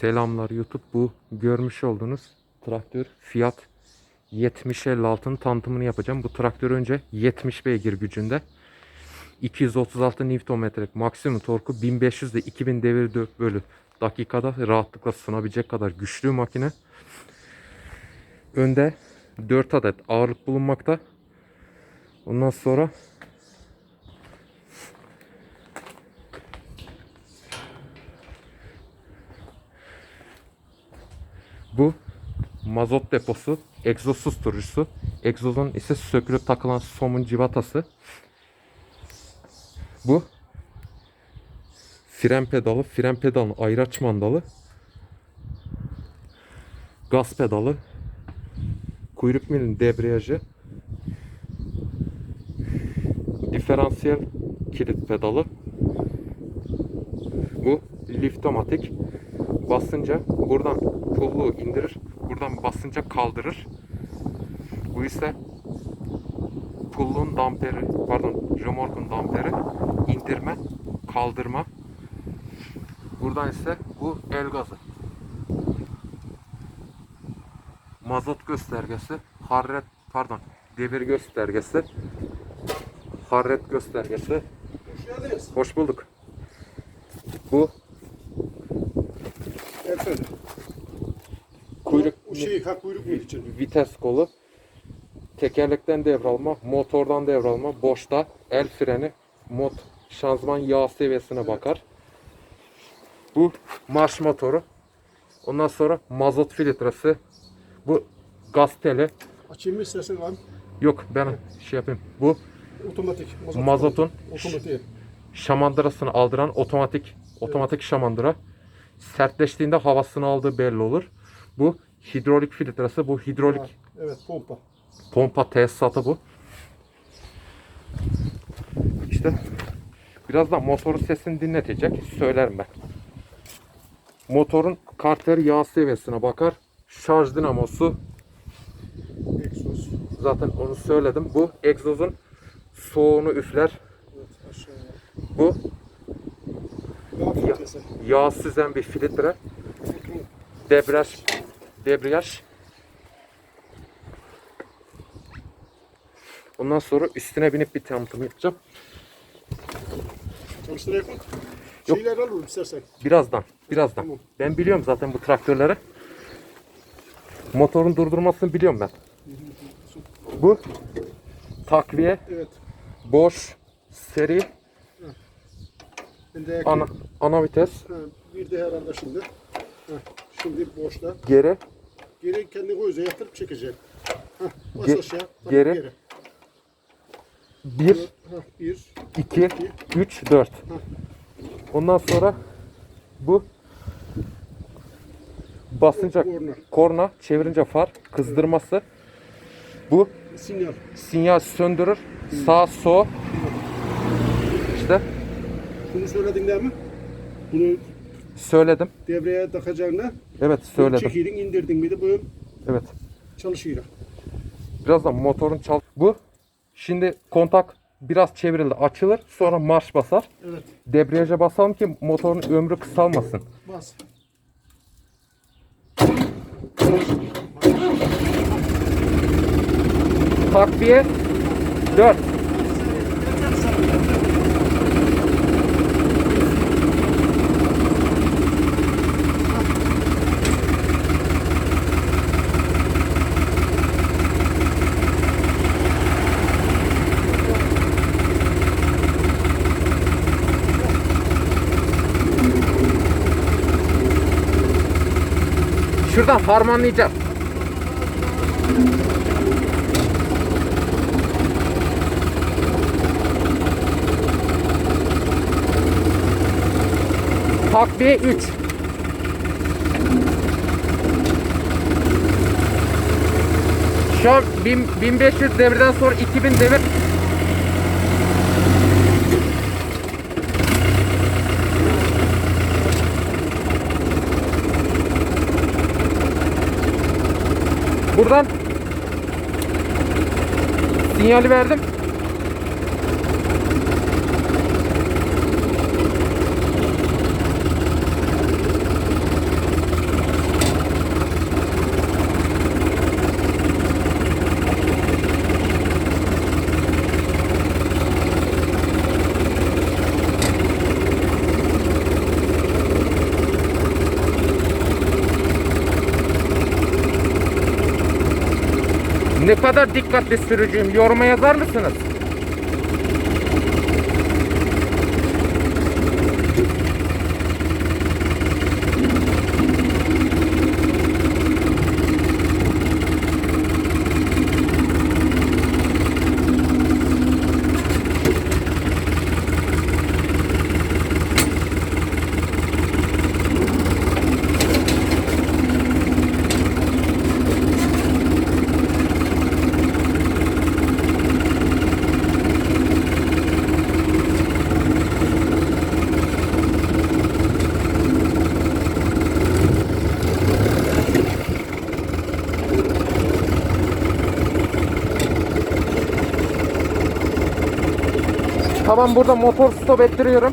Selamlar YouTube. Bu görmüş olduğunuz traktör Fiat 7056'nın tanıtımını yapacağım. Bu traktör önce 70 beygir gücünde. 236 Nm maksimum torku 1500 ile 2000 devir bölü dakikada rahatlıkla sunabilecek kadar güçlü makine. Önde 4 adet ağırlık bulunmakta. Ondan sonra Bu mazot deposu, egzoz susturucusu. Egzozun ise sökülüp takılan somun civatası. Bu fren pedalı, fren pedalının ayraç mandalı. Gaz pedalı. Kuyruk milin debriyajı. Diferansiyel kilit pedalı. Bu liftomatik basınca buradan pulluğu indirir. Buradan basınca kaldırır. Bu ise pulluğun damperi, pardon remorkun damperi indirme, kaldırma. Buradan ise bu el gazı. Mazot göstergesi, harret, pardon, devir göstergesi, harret göstergesi. Hoş bulduk. Bu Efendim. Şey ha kuyruk mu için? vites kolu, tekerlekten devralma, motordan devralma, boşta el freni, mod şanzıman yağ seviyesine bakar. Bu marş motoru. Ondan sonra mazot filtresi. Bu gaz teli. Açayım mı istersen abi? Yok ben şey yapayım. Bu Otomatik. Mazot mazotun Otomatik. şamandırasını aldıran otomatik otomatik şamandıra. Sertleştiğinde havasını aldığı belli olur. Bu hidrolik filtresi. Bu hidrolik Ha, evet pompa. pompa tesisatı bu. İşte birazdan motorun sesini dinletecek. Söylerim ben. Motorun karter yağ seviyesine bakar. Şarj dinamosu Egzoz. zaten onu söyledim. Bu egzozun soğuğunu üfler. Evet aşağıya. Bu Yağ yağ süzen bir filtre. Filtre. Debriyaj debriyaj. Ondan sonra üstüne binip bir tanıtım yapacağım. Çalıştırayım mı? Yok. Şeyler alalım istersen. Birazdan, birazdan. Tamam. Ben biliyorum zaten bu traktörleri. Motorun durdurmasını biliyorum ben. Bu takviye, Evet. boş, seri, ana, ana vites, Ha, bir de herhalde şimdi. Ha, şimdi boşta. geri, Geri kendi gözle yatırıp çekeceğim. Ha, bas Ge- aşağı. bak geri. bir, Ha, bir. iki, üç, dört. Ondan sonra bu basınca Korna. korna, çevirince far, kızdırması. Bu Sinyal. sinyal söndürür, sağ sol. İşte Bunu söyledin değil mi? Bunu söyledim. devreye takacağına Evet söyledim. çekilin indirdin miydi bu Evet. çalışıyor. Birazdan motorun çal. Bu şimdi kontak biraz çevrildi açılır sonra marş basar. Evet. Debriyaja basalım ki motorun ömrü kısalmasın. Bas. Takviye 4. Şuradan harmanlayacağım. Takviye 3. Şu an 1000 1500 devirden sonra 2000 devir. Buradan sinyali verdim. Ne kadar dikkatli sürücüyüm. Yoruma yazar mısınız? Tamam burada motor stop ettiriyorum.